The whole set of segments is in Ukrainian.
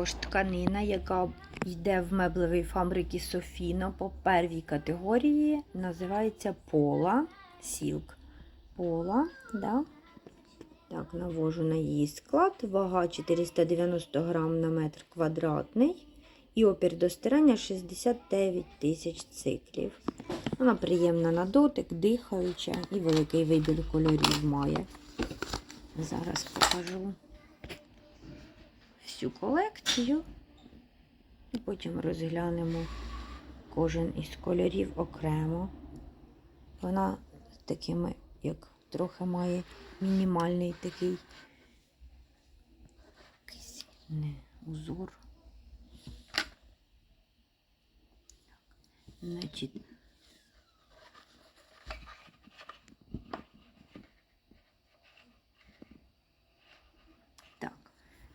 Також тканина, яка йде в меблевій фабриці Софіно по первій категорії, називається Пола Сілк. Пола, да? Так, навожу на її склад. Вага 490 грам на метр квадратний. І опір до стирання 69 тисяч циклів. Вона приємна на дотик, дихаюча і великий вибір кольорів має. Зараз покажу всю колекцію. І потім розглянемо кожен із кольорів окремо. Вона з такими, як трохи має мінімальний такий якийсь не узор. Значить, так,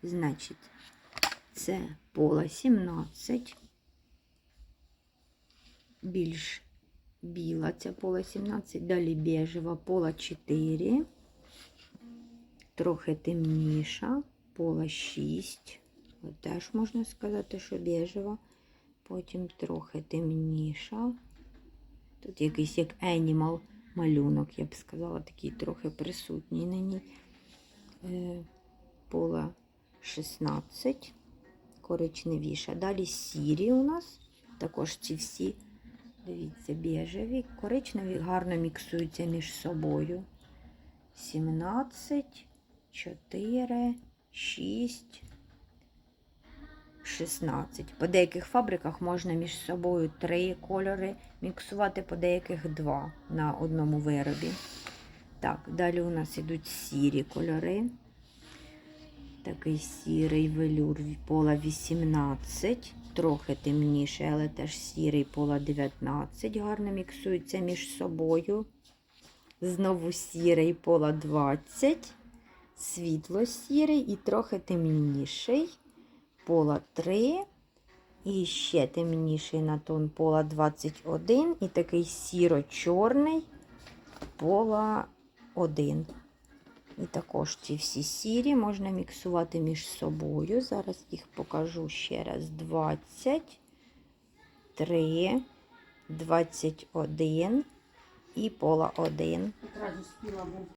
значить, це пола 17, більш біла ця пола 17, далі бежева пола 4, трохи темніша, пола 6, От теж можна сказати, що бежева, потім трохи темніша. Тут якийсь як Animal малюнок, я б сказала, такий трохи присутній на ній. Е, Пола 16, коричневіша. Далі сірі у нас. Також ці всі, дивіться, біжеві, коричневі гарно міксуються між собою. 17, 4, 6, 16. По деяких фабриках можна між собою три кольори міксувати, по деяких два на одному виробі. Так, далі у нас ідуть сірі кольори. Такий сірий велюр пола 18, трохи темніший, але теж сірий пола 19. Гарно міксуються між собою. Знову сірий пола 20, світло сірий і трохи темніший. Пола 3. І ще темніший на тон пола 21. І такий сіро-чорний пола 1. І також ці всі сірі можна міксувати між собою. Зараз їх покажу ще раз. 20, 3, 21 і пола 1. Одразу спіла був.